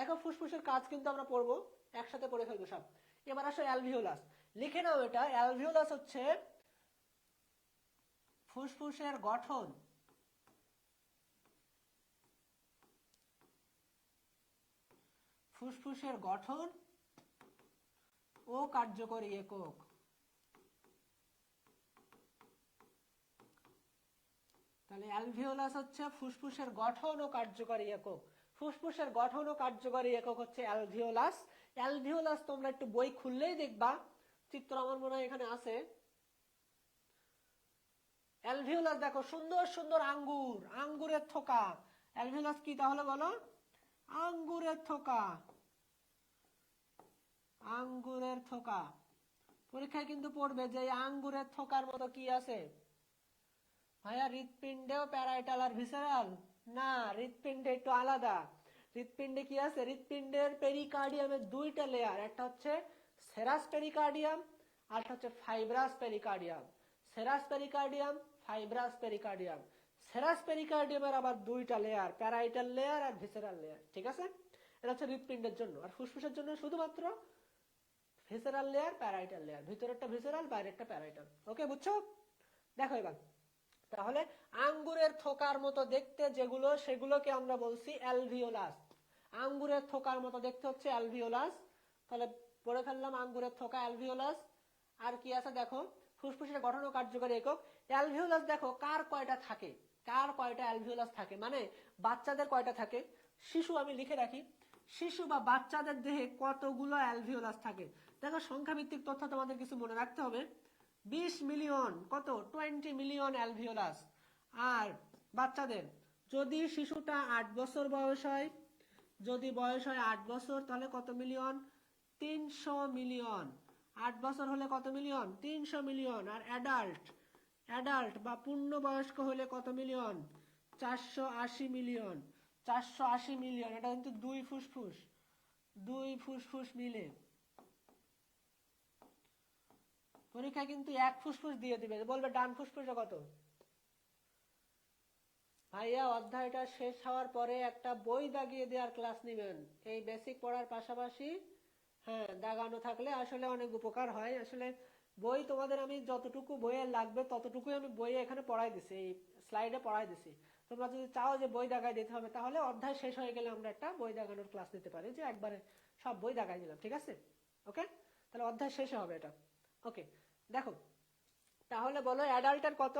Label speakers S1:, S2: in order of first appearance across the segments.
S1: দেখো ফুসফুসের কাজ কিন্তু আমরা পড়ব, একসাথে পড়ে ফেলব সব। এবার আসো অ্যালভিওলাস। লিখে নাও এটা। অ্যালভিওলাস হচ্ছে ফুসফুসের গঠন। ফুসফুসের গঠন ও কার্যকরী একক। তাহলে অ্যালভিওলাস হচ্ছে ফুসফুসের গঠন ও কার্যকরী একক। ফুসফুসের গঠন ও কার্যকরী একক হচ্ছে অ্যালভিওলাস। অ্যালভিওলাস তোমরা একটু বই খুললেই দেখবা। চিত্র আমার মনে হয় এখানে আছে। অ্যালভিওলাস দেখো, সুন্দর সুন্দর আঙ্গুর, আঙ্গুরের থোকা। অ্যালভিওলাস কি তাহলে বলো? আঙ্গুরের থোকা। আঙ্গুরের থোকা। পরীক্ষায় কিন্তু পড়বে যে আঙ্গুরের থোকার মতো কি আছে? ভাইয়া হৃৎপিণ্ডেও প্যারাইটাল আর ভিসেরাল। না, হৃৎপিণ্ডে একটু আলাদা। হৃৎপিণ্ডে কি আছে? হৃৎপিণ্ডের পেরিকার্ডিয়ামের দুইটা লেয়ার একটা হচ্ছে সেরাস পেরিকার্ডিয়াম আর হচ্ছে fibrous pericardium serous pericardium fibrous pericardium serous পেরিকার্ডিয়ামের আবার দুইটা লেয়ার প্যারাইটাল লেয়ার আর ভিসেরাল লেয়ার ঠিক আছে? এটা হচ্ছে হৃৎপিণ্ডের জন্য। আর ফুসফুসের জন্য শুধুমাত্র ভিসেরাল লেয়ার প্যারাইটাল লেয়ার ভিতরেরটা ভিসেরাল বাইরেরটা প্যারাইটাল ওকে বুঝছ? দেখো এবার। তাহলে আঙ্গুরের থোকার মতো দেখতে যেগুলো, সেগুলোকে আমরা বলছি অ্যালভিওলাস। আঙ্গুরের থোকার মতো দেখতে হচ্ছে অ্যালভিওলাস। তাহলে পড়ে ফেললাম আঙ্গুরের থোকা অ্যালভিওলাস। আর কি আছে দেখো? ফুসফুসের গঠন ও কার্যকরী একক। অ্যালভিওলাস দেখো, কার কয়টা থাকে? কার কয়টা অ্যালভিওলাস থাকে? মানে বাচ্চাদের কয়টা থাকে? শিশু আমি লিখে রাখি। শিশু বা বাচ্চাদের দেহে কতগুলো অ্যালভিওলাস থাকে? দেখো সংখ্যা ভিত্তিক তথ্য তোমাদের কিছু মনে রাখতে হবে। বিশ মিলিয়ন, কত? Twenty million alveolus. আর বাচ্চাদের, যদি শিশুটা আট বছর বয়স হয়, যদি বয়স হয় আট বছর, তাহলে কত মিলিয়ন? তিনশো মিলিয়ন। আট বছর হলে কত মিলিয়ন? তিনশো মিলিয়ন। আর অ্যাডাল্ট অ্যাডাল্ট বা পূর্ণবয়স্ক হলে কত মিলিয়ন? চারশো আশি মিলিয়ন। চারশো আশি মিলিয়ন, এটা কিন্তু দুই ফুসফুস। দুই ফুসফুস মিলে। পরীক্ষায় কিন্তু এক ফুসফুস দিয়ে দিবে। বলবে ডান ফুসফুসে কত? ভাইয়া, অধ্যায়টা শেষ হওয়ার পরে একটা বই দাগিয়ে দেওয়ার ক্লাস নেবেন। এই বেসিক পড়ার পাশাপাশি হ্যাঁ দাগানো থাকলে আসলে অনেক উপকার হয়। আসলে বই তোমাদের আমি যতটুকু বইয়ের লাগবে ততটুকুই আমি বইয়ে এখানে পড়াই দিছি, এই স্লাইডে পড়াই দিছি। তোমরা যদি চাও যে বই দাগাই দিতে হবে, তাহলে অধ্যায় শেষ হয়ে গেলে আমরা একটা বই দাগানোর ক্লাস নিতে পারি, যে একবারে সব বই দাগাই দিলাম, ঠিক আছে? ওকে তাহলে অধ্যায় শেষে হবে এটা। ওকে দেখো, তাহলে বলো অ্যাডাল্টের কত?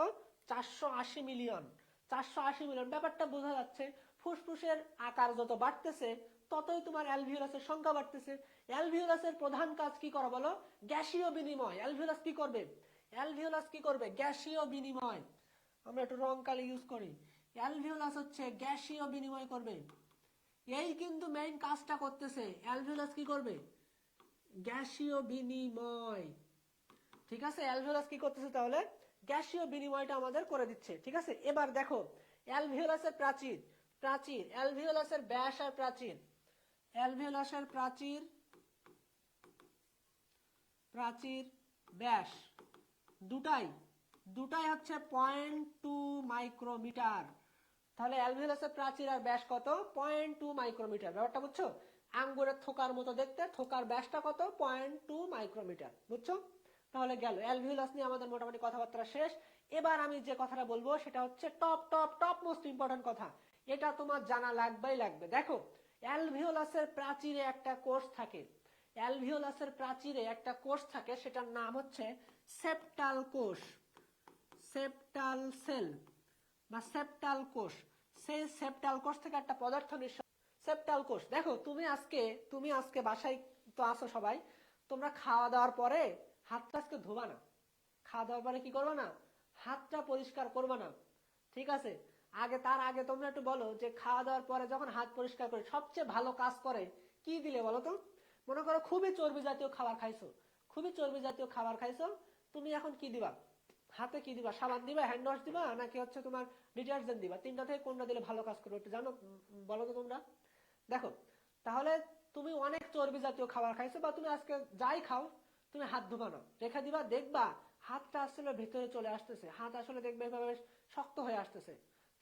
S1: চারশো আশি মিলিয়ন চারশো আশি মিলিয়ন ব্যাপারটা বোঝা যাচ্ছে, ফুসফুসের আকার যত বাড়তেছে, ততই তোমার অ্যালভিওলাসের সংখ্যা বাড়তেছে। অ্যালভিওলাসের প্রধান কাজ কি করা বলো? গ্যাসীয় বিনিময়। অ্যালভিওলাস কি করবে? অ্যালভিওলাস কি করবে? গ্যাসীয় বিনিময়। আমরা একটু রং কালি ইউজ করি। অ্যালভিওলাস হচ্ছে গ্যাসীয় বিনিময় করবে। এই কিন্তু মেইন কাজটা করতেছে। অ্যালভিওলাস কি করবে? গ্যাসীয় বিনিময়। ঠিক আছে? অ্যালভিওলাস কি করতেছে তাহলে? গ্যাসীয় বিনিময়টা আমাদের করে দিচ্ছে। ঠিক আছে? এবার দেখো, অ্যালভিওলাসের প্রাচীর প্রাচীর, অ্যালভিওলাসের ব্যাস আর প্রাচীর। অ্যালভিওলাসের প্রাচীর প্রাচীর, ব্যাস। দুটাই দুটাই হচ্ছে পয়েন্ট টু মাইক্রোমিটার তাহলে অ্যালভিওলাসের প্রাচীর আর ব্যাস কত? পয়েন্ট টু মাইক্রোমিটার ব্যাপারটা বুঝছ? আঙ্গুরের থোকার মতো দেখতে, থোকার ব্যাসটা কত? পয়েন্ট টু মাইক্রোমিটার বুঝছ? তাহলে গেল। অ্যালভিওলাস নিয়ে আমাদের মোটামুটি কথাবার্তা শেষ। এবার আমি যে কথাটা বলব, সেটা হচ্ছে top top top most important কথা। এটা তোমার জানা লাগবেই লাগবে। দেখো অ্যালভিওলাসের প্রাচীরে একটা কোষ থাকে। অ্যালভিওলাসের প্রাচীরে একটা কোষ থাকে, সেটার নাম হচ্ছে সেপ্টাল কোষ। সেপ্টাল সেল বা সেপ্টাল কোষ। সেই সেপ্টাল কোষ থেকে একটা পদার্থ নিঃশ্বাস সেপ্টাল কোষ। দেখো, তুমি আজকে তুমি আজকে বাসায় তো আসো সবাই। তোমরা খাওয়া দাওয়ার পরে হাতটা আজকে ধোবা না। খাওয়া দাওয়ার পরে কি করবে না? হাতটা পরিষ্কার করবে না। ঠিক আছে? আগে তার আগে তোমরা একটু বলো যে খাওয়া দাওয়ার পরে যখন হাত পরিষ্কার করে সবচেয়ে ভালো কাজ করে, কি দিলে বলো তো? মনে করো খুবই চর্বি জাতীয় খাবার খাইছো। খুবই চর্বি জাতীয় খাবার খাইছো। তুমি এখন কি দিবা? হাতে কি দিবা? সাবান দিবা? হ্যান্ড ওয়াশ দিবা? নাকি হচ্ছে তোমার ডিটারজেন্ট দিবা? তিনটা থেকে কোনটা দিলে ভালো কাজ করবে একটু জানো? বলো তো তোমরা। দেখো, তাহলে তুমি অনেক চর্বি জাতীয় খাবার খাইছো বা তুমি আজকে যাই খাও তুমি হাত ধোবা না। রেখে দিবা, দেখবা হাতটা আসলে ভেতরে চলে আসতেছে। হাত আসলে দেখবে এভাবে শক্ত হয়ে আসতেছে।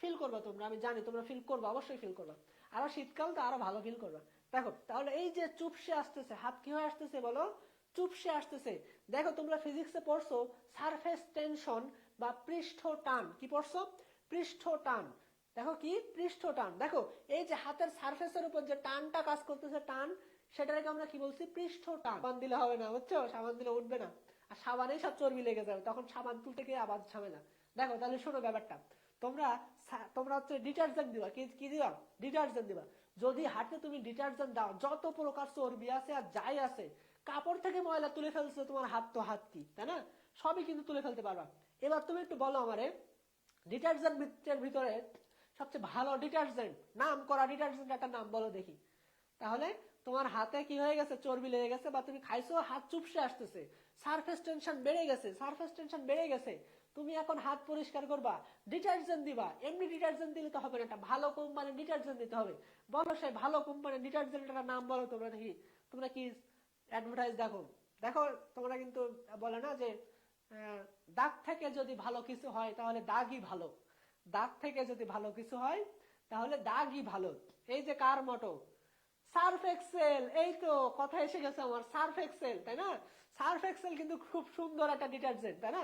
S1: ফিল করবা তোমরা, আমি জানি তোমরা ফিল করবা, অবশ্যই ফিল করবা। আরও শীতকাল তো আরও ভালো ফিল করবে। দেখো, তাহলে এই যে চুপসে আসতেছে, হাত কি হয়ে আসতেছে বলো? চুপসে আসতেছে। দেখো তোমরা ফিজিক্সে পড়ছো সারফেস টেনশন বা পৃষ্ঠ টান কি পড়ছো? পৃষ্ঠ টান দেখো কি? পৃষ্ঠ টান দেখো, এই যে হাতের সারফেসের উপর যে টানটা কাজ করতেছে, টান সেটাকে আমরা কি বলছি? পৃষ্ঠ টান। সাবান দিলে হবে না, বুঝছ? সাবান দিলে উঠবে না। আর সাবানেই সব চর্বি লেগে যাবে, তখন সাবান তুলতে গিয়ে আবার ঝামেলা। দেখো, তাহলে শোনো ব্যাপারটা। তোমরা তোমরা হচ্ছে ডিটারজেন্ট দিবা। কি কি দিবা? ডিটারজেন্ট দিবা। যদি হাতে তুমি ডিটারজেন্ট দাও, যত প্রকার চর্বি আছে আর যাই আছে, কাপড় থেকে ময়লা তুলে ফেলছে তোমার হাত তো হাত কি, তাই না? সবই কিন্তু তুলে ফেলতে পারবা। এবার তুমি একটু বলো আমারে ডিটারজেন্টের ভিতরে সবচেয়ে ভালো ডিটারজেন্ট নাম করা ডিটারজেন্ট একটা নাম বলো দেখি। তাহলে তোমার হাতে কি হয়ে গেছে? চর্বি লেগে গেছে বা তুমি খাইছো? হাত চুপসে আসতেছে। সারফেস টেনশন বেড়ে গেছে সারফেস টেনশন বেড়ে গেছে। তুমি এখন হাত পরিষ্কার করবা ডিটারজেন্ট দিবা। এমনি ডিটারজেন্ট দিলে তো হবে না, একটা ভালো কোম্পানির ডিটারজেন্ট দিতে হবে। বলো সেই ভালো কোম্পানির ডিটারজেন্টের নাম বলো তোমরা দেখি তোমরা কি অ্যাডভার্টাইজ দেখো? দেখো, তোমরা কিন্তু বলে না যে দাগ থেকে যদি ভালো কিছু হয় তাহলে দাগই ভালো। দাগ থেকে যদি ভালো কিছু হয় তাহলে দাগই ভালো। এই যে কার মটো সার্ফ এক্সেল, এই তো কথা এসে গেছে আমার, সার্ফ এক্সেল, তাই না? সার্ফ এক্সেল কিন্তু খুব সুন্দর একটা ডিটারজেন্ট, তাই না?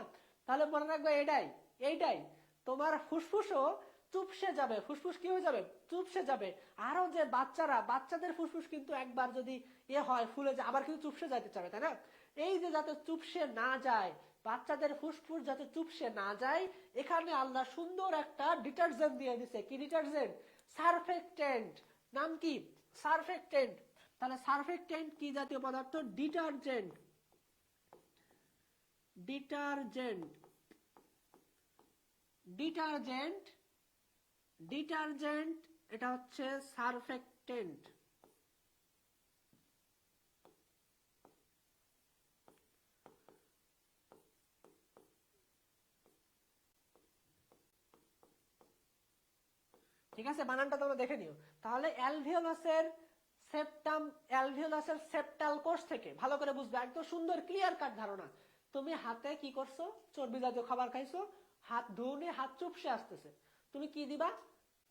S1: তাহলে মনে রাখবে এটাই, এইটাই। তোমার ফুসফুসও চুপসে যাবে, ফুসফুস কি হয়ে যাবে? চুপসে যাবে। আরও যে বাচ্চারা, বাচ্চাদের ফুসফুস কিন্তু একবার যদি এ হয়, ফুলে যায়, আবার কিন্তু চুপসে যাইতে চাবে, তাই না? এই যে যাতে চুপসে না যায়, বাচ্চাদের ফুসফুস যাতে চুপসে না যায়, এখানে আল্লাহ সুন্দর একটা ডিটারজেন্ট দিয়ে দিছে। কি ডিটারজেন্ট? সারফেক্টেন্ট নাম কি? সারফেক্টেন্ট তাহলে সারফেক্টেন্ট কি জাতীয় পদার্থ? ডিটারজেন্ট। ডিটারজেন্ট। ডিটারজেন্ট ডিটারজেন্ট, এটা হচ্ছে সারফেক্টেন্ট ঠিক আছে? বানানটা তোমরা দেখে নিও। তাহলে অ্যালভিওলাসের সেপ্টাম অ্যালভিওলাসের সেপ্টাল কোষ থেকে, ভালো করে বুঝবে, একদম সুন্দর ক্লিয়ার কাট ধারণা। তুমি হাতে কি করছ? চর্বি জাতীয় খাবার খাইছো, হাত ধুনে হাত চুপসে আসতেছে। তুমি কি দিবা?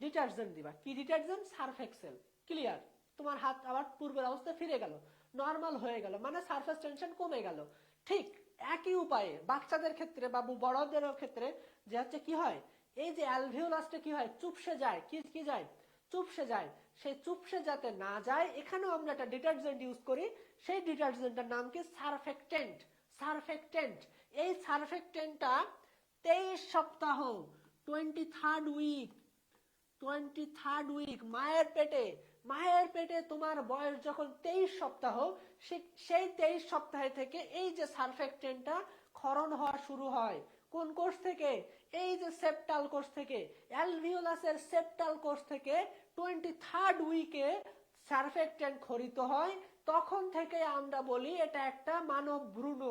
S1: ডিটারজেন্ট দিবা। কি ডিটারজেন্ট? সার্ফ এক্সেল ক্লিয়ার তোমার হাত আবার পূর্বের অবস্থায় ফিরে গেল। নর্মাল হয়ে গেল মানে সারফেস টেনশন কমে গেল। ঠিক একই উপায়ে বাচ্চাদের ক্ষেত্রে বা বড়দের ক্ষেত্রে যে হচ্ছে কি হয়? এই যে অ্যালভিওলাসটা কি হয়? চুপসে যায় কি কি যায় চুপসে যায়। সেই চুপসে যাতে না যায়, এখানেও আমরা একটা ডিটারজেন্ট ইউজ করি। সেই ডিটারজেন্টের নাম কি? সারফেক্টেন্ট সারফেক্টেন্ট এই সারফেক্টেন্টটা তেইশ সপ্তাহ twenty third week twenty third week মায়ের পেটে মায়ের পেটে তোমার বয়স যখন তেইশ সপ্তাহ সেই তেইশ সপ্তাহে থেকে এই যে সারফেক্টেন্টটা ক্ষরণ হওয়া শুরু হয়। কোন কোর্স থেকে? এই যে সেপ্টাল কোর্স থেকে অ্যালভিওলাসের সেপ্টাল কোর্স থেকে টোয়েন্টি থার্ড উইকে সারফেক্টেন্ট খরিত হয়, তখন থেকে আমরা বলি এটা একটা মানব ভ্রূণ,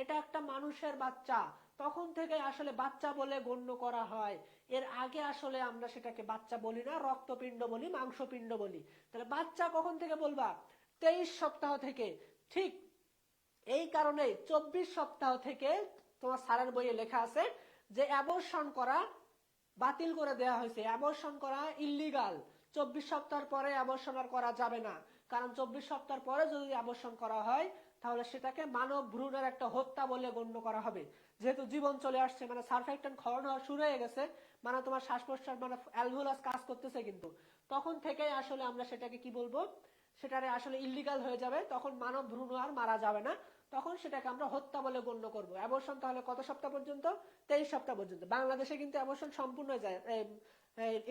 S1: এটা একটা মানুষের বাচ্চা। তখন থেকে আসলে বাচ্চা বলে গণ্য করা হয়। এর আগে আসলে আমরা সেটাকে বাচ্চা বলি না, রক্তপিণ্ড বলি, মাংসপিণ্ড বলি। তাহলে বাচ্চা কখন থেকে বলবা? তেইশ সপ্তাহ থেকে। ঠিক এই কারণে চব্বিশ সপ্তাহ থেকে তোমার স্যারের বইয়ে লেখা আছে যে অ্যাবর্ষণ করা বাতিল করে দেওয়া হয়েছে। অ্যাবর্ষণ করা ইল্লিগাল চব্বিশ সপ্তাহ পরে অ্যাবর্ষণ আর করা যাবে না। কারণ চব্বিশ সপ্তাহ পরে যদি অ্যাবর্ষণ করা হয়, তাহলে সেটাকে মানব ভ্রূণের একটা হত্যা বলে গণ্য করা হবে। যেহেতু জীবন চলে আসছে মানে সারফেক্টন ক্ষরণ হওয়া শুরু হয়ে গেছে মানে তোমার শ্বাস প্রশ্বাস মানে অ্যালভুলাস কাজ করতেছে কিন্তু। তখন থেকে আসলে আমরা সেটাকে কি বলব? সেটারে আসলে ইল্লিগাল হয়ে যাবে। তখন মানব ভ্রূণ আর মারা যাবে না। তখন সেটাকে আমরা হত্যা বলে গণ্য করব। অ্যাবর্ষণ তাহলে কত সপ্তাহ পর্যন্ত? তেইশ সপ্তাহ পর্যন্ত। বাংলাদেশে কিন্তু অ্যাবর্ষণ সম্পূর্ণ যায়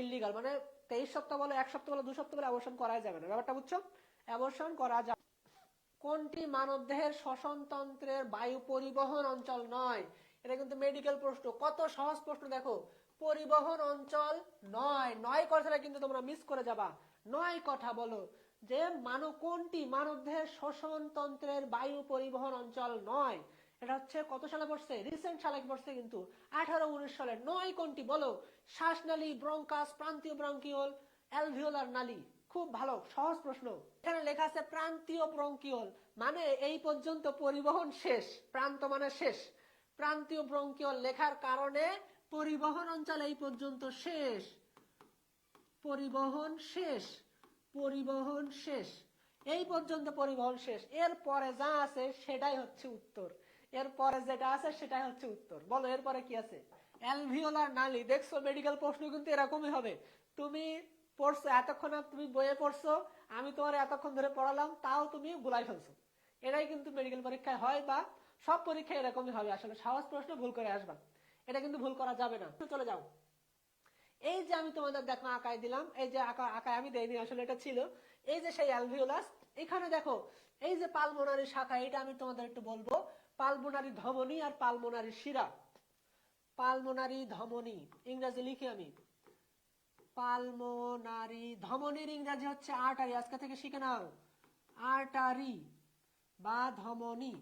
S1: ইল্লিগাল মানে তেইশ সপ্তাহ বলে, এক সপ্তাহ বলে, দু সপ্তাহ বলে অ্যাবর্ষণ করা যাবে না। ব্যাপারটা বুঝছ? অ্যাবর্ষণ করা যাবে কোনটি মানবদেহের শ্বসনতন্ত্রের বায়ু পরিবহন অঞ্চল নয়? এটা কিন্তু মেডিকেল প্রশ্ন। কত সহজ প্রশ্ন দেখো। পরিবহন অঞ্চল নয়। নয় কথাটা কিন্তু তোমরা মিস করে যাবা। নয় কথা বলো। যে মানব কোনটি? মানবদেহের শ্বসনতন্ত্রের বায়ু পরিবহন অঞ্চল নয়। এটা হচ্ছে কত সালে পড়ছে রিসেন্ট সালে পড়ছে কিন্তু। আঠারো, উনিশ সালে। নয় কোনটি? বলো। শ্বাসনালী ব্রঙ্কাস, প্রান্তীয় ব্রঙ্কিওল, অ্যালভিওলার নালী। খুব ভালো, সহজ প্রশ্ন। এখানে লেখা আছে প্রান্তীয় ব্রঙ্কিওল। মানে এই পর্যন্ত পরিবহন শেষ। প্রান্ত মানে শেষ। প্রান্তীয় ব্রঙ্কিওল লেখার কারণে পরিবহন অঞ্চল এই পর্যন্ত শেষ। পরিবহন শেষ। পরিবহন শেষ। এই পর্যন্ত পরিবহন শেষ। এর পরে যা আছে সেটাই হচ্ছে উত্তর। এর পরে যেটা আছে সেটাই হচ্ছে উত্তর। বলো, এরপরে কি আছে? অ্যালভিওলার নালী। দেখছ মেডিকেল প্রশ্ন কিন্তু এরকমই হবে। তুমি পড়ছো, এতক্ষণ তুমি বইয়ে পড়ছো, আমি তোমার এতক্ষণ ধরে পড়ালাম, তাও তুমি গুলাই ফেলছো। এটাই কিন্তু মেডিকেল পরীক্ষায় হয় বা সব পরীক্ষায় এরকমই হবে। আসলে সহজ প্রশ্ন ভুল করে আসবা। এটা কিন্তু ভুল করা যাবে না। চলে যাও। এই যে আমি তোমাদের দেখো আঁকায় দিলাম, এই যে আঁকা আঁকায় আমি দেইনি, আসলে এটা ছিল। এই যে সেই অ্যালভিওলাস এখানে দেখো, এই যে পালমোনারি শাখা, এটা আমি তোমাদের একটু বলব। পালমোনারি ধমনী আর পালমোনারি শিরা। পালমোনারি ধমনী, ইংরাজি লিখি আমি। পালমোনারি ধমনীর ইংরাজি হচ্ছে আর্টারি আজকে থেকে শিখে নাও। আর্টারি বা ধমনী।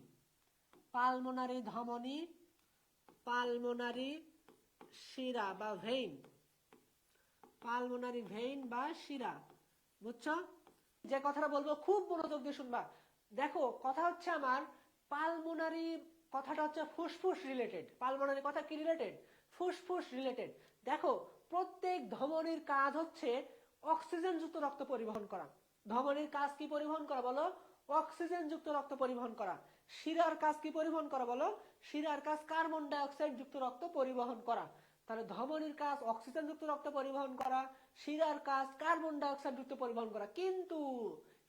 S1: পালমোনারি ধমনী পালমোনারি শিরা বা ভেইন পালমোনারি ভেইন বা শিরা, বুঝছ? যে কথাটা বলব, খুব মনোযোগ দিয়ে শুনবা। দেখো, কথা হচ্ছে আমার পালমোনারি কথাটা হচ্ছে ফুসফুস রিলেটেড পালমোনারি কথা কি রিলেটেড ফুসফুস রিলেটেড দেখো, প্রত্যেক ধমনির কাজ হচ্ছে অক্সিজেন যুক্ত রক্ত পরিবহন করা। ধমনির কাজ কি পরিবহন করা, বলো? অক্সিজেন যুক্ত রক্ত পরিবহন করা। শিরার কাজ কি পরিবহন করা, বলো? শিরার কাজ কার্বন ডাই অক্সাইড যুক্ত রক্ত পরিবহন করা। তাহলে ধমনির কাজ অক্সিজেন যুক্ত রক্ত পরিবহন করা শিরার কাজ, কার্বন ডাই অক্সাইড যুক্ত পরিবহন করা। কিন্তু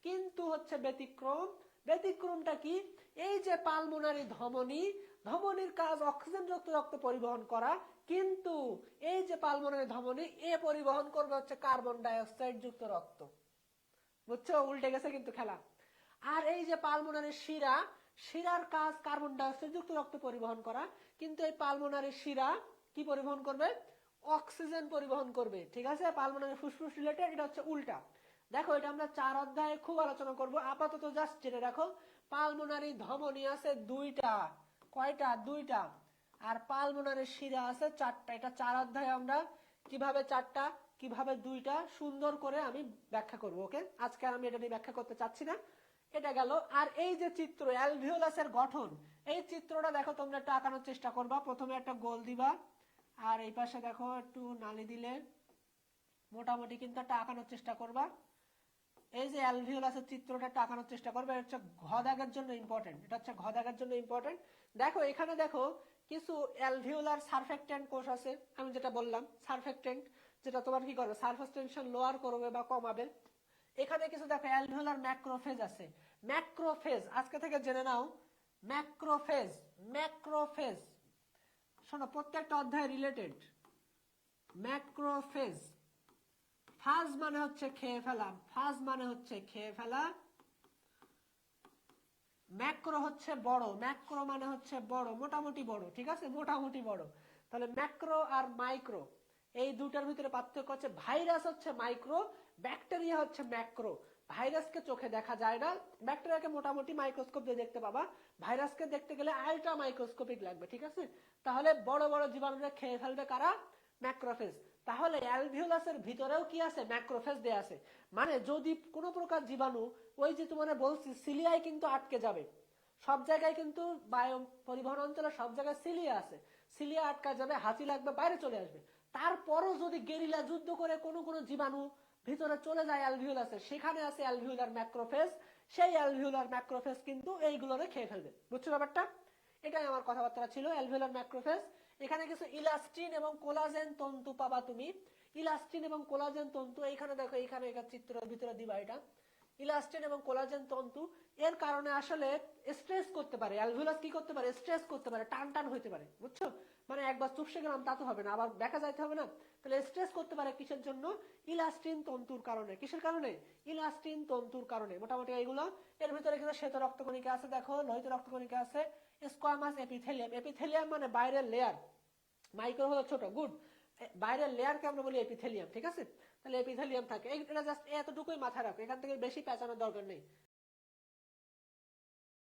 S1: কিন্তু হচ্ছে ব্যতিক্রম। ব্যতিক্রমটা কি? এই যে পালমোনারি ধমনী, ধমনির কাজ অক্সিজেন যুক্ত রক্ত পরিবহন করা। কিন্তু, এই যে পালমোনারি ধমনী, এ পরিবহন করবে হচ্ছে কার্বন ডাই অক্সাইড যুক্ত রক্ত। বুঝছ? উল্টে গেছে কিন্তু খেলা। আর এই যে পালমোনারি শিরা, শিরার কাজ, কার্বন ডাইঅক্সাইড যুক্ত রক্ত পরিবহন করা। কিন্তু এই পালমোনারি শিরা কি পরিবহন করবে? অক্সিজেন পরিবহন করবে। ঠিক আছে? পালমোনারি ফুসফুস রিলেটেড এটা হচ্ছে উল্টা। দেখো, এটা আমরা চার অধ্যায়ে খুব আলোচনা করব। আপাতত জাস্ট জেনে রাখো পালমোনারি ধমনী আছে দুইটা। কয়টা? দুইটা। আর পালমোনারি শিরা আছে চারটা। এটা চার অধ্যায়ে আমরা কীভাবে চারটা, কীভাবে দুইটা, সুন্দর করে আমি ব্যাখ্যা করব, ওকে? আজকে আমি এটা নিয়ে ব্যাখ্যা করতে চাচ্ছি না। এটা গেল। আর এই যে চিত্র, অ্যালভিওলাসের গঠন, এই চিত্রটা দেখো তোমরা একটু আঁকানোর চেষ্টা করবা। প্রথমে একটা গোল দিবা। আর এই পাশে দেখো একটু নালি দিলে মোটামুটি কিন্তু একটা আঁকানোর চেষ্টা করবা। এই যে অ্যালভিওলাসের চিত্রটা একটু আঁকানোর চেষ্টা করবে। এটা হচ্ছে ঘদাগের জন্য ইম্পর্টেন্ট এটা হচ্ছে ঘদাগের জন্য ইম্পর্টেন্ট দেখো, এখানে দেখো কিছু অ্যালভিওলার সারফেক্টেন্ট কোষ আছে। আমি যেটা বললাম সারফেক্টেন্ট যেটা তোমার কি করবে সারফেস টেনশন লোয়ার করবে বা কমাবে। এখানে কিছু দেখো, অ্যালভিওলার ম্যাক্রোফেজ আছে। ম্যাক্রোফেজ, আজকে থেকে জেনে নাও, ম্যাক্রোফেজ ম্যাক্রোফেজ। শোনো, প্রত্যেকটা অধ্যায় রিলেটেড ম্যাক্রোফেজ ফাজ মানে হচ্ছে খেয়ে ফেলা। ফাজ মানে হচ্ছে খেয়ে ফেলা। ম্যাক্রো হচ্ছে বড়। ম্যাক্রো মানে হচ্ছে বড়, মোটামুটি বড়, ঠিক আছে? মোটামুটি বড়। তাহলে ম্যাক্রো আর মাইক্রো এই দুটার ভিতরে পার্থক্য হচ্ছে ভাইরাস হচ্ছে মাইক্রো, ব্যাকটেরিয়া হচ্ছে ম্যাক্রো। ভাইরাসকে চোখে দেখা যায় না। ব্যাকটেরিয়াকে মোটামুটি মাইক্রোস্কোপ দিয়ে দেখতে পাবা। ভাইরাসকে দেখতে গেলে আলট্রা মাইক্রোস্কোপিক লাগবে, ঠিক আছে? তাহলে বড় বড় জীবাণুরা খেয়ে ফেলবে কারা? ম্যাক্রোফেজ। তাহলে অ্যালভিওলাসের ভিতরেও কি আছে? ম্যাক্রোফেজ দেয়া আছে। মানে যদি কোনো প্রকার জীবাণু, ওই যে তোমার বলছি, সিলিয়ায় কিন্তু আটকে যাবে। সব জায়গায় কিন্তু বায়ু পরিবহন অঞ্চলে সব জায়গায় সিলিয়া আছে। সিলিয়া আটকা যাবে হাঁচি লাগবে, বাইরে চলে আসবে। তারপরও যদি গেরিলা যুদ্ধ করে কোনো কোনো জীবাণু ভিতরে চলে যায় অ্যালভিওলাসে, সেখানে আছে অ্যালভিওলার ম্যাক্রোফেজ। সেই অ্যালভিওলার ম্যাক্রোফেজ কিন্তু এইগুলোরে খেয়ে ফেলবে। বুঝছ ব্যাপারটা? এটাই আমার কথাবার্তা ছিল, অ্যালভিওলার ম্যাক্রোফেজ। এখানে কিছু ইলাস্টিন এবং কোলাজেন তন্তু পাবা তুমি। ইলাস্টিন এবং কোলাজেন তন্তু, এইখানে দেখো, এইখানে চিত্রের ভিতরে দিবা এটা। ইলাস্টিন এবং কোলাজেন তন্তু এর কারণে আসলে স্ট্রেস করতে পারে অ্যালভিওলাস কি করতে পারে? স্ট্রেস করতে পারে, টান টান হইতে পারে, বুঝছ? মানে একবার চুপসে গেলাম, তা তো হবে না, আবার দেখা যাইতে হবে না। তাহলে স্ট্রেস করতে পারে কিসের জন্য? ইলাস্টিন তন্তুর কারণে। কিসের কারণে? ইলাস্টিন তন্তুর কারণে। মোটামুটি এইগুলো, এর ভিতরে কিন্তু শ্বেত রক্তকণিকা আছে, দেখো, লোহিত রক্তকণিকা আছে স্কোয়ামাস এপিথেলিয়াম এপিথেলিয়াম মানে বাইরের লেয়ার মাইক্রো হলো ছোট গুড বাইরের লেয়ারকে আমরা বলি এপিথেলিয়াম ঠিক আছে? তাহলে এপিথেলিয়াম থাকে। এটা জাস্ট এতটুকুই মাথায় রাখো, এখান থেকে বেশি পেঁচানোর দরকার নেই।